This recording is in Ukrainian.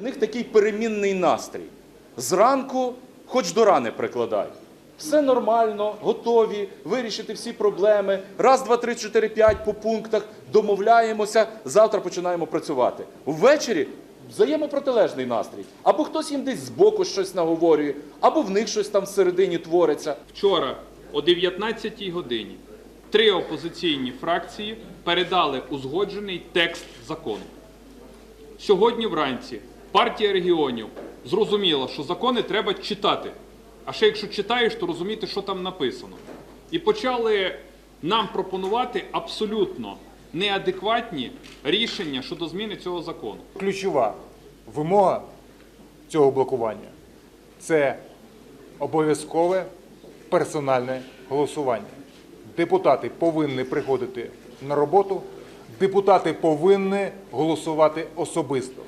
В них такий перемінний настрій. Зранку, хоч до рани прикладай. Все нормально, готові вирішити всі проблеми. Раз, два, три, чотири, п'ять по пунктах домовляємося. Завтра починаємо працювати. Ввечері взаємопротилежний настрій. Або хтось їм десь збоку щось наговорює, або в них щось там всередині твориться. Вчора о 19-й годині три опозиційні фракції передали узгоджений текст закону. Сьогодні вранці партія регіонів зрозуміла, що закони треба читати. А ще якщо читаєш, то розуміти, що там написано. І почали нам пропонувати абсолютно неадекватні рішення щодо зміни цього закону. Ключова вимога цього блокування це обов'язкове персональне голосування. Депутати повинні приходити на роботу, депутати повинні голосувати особисто.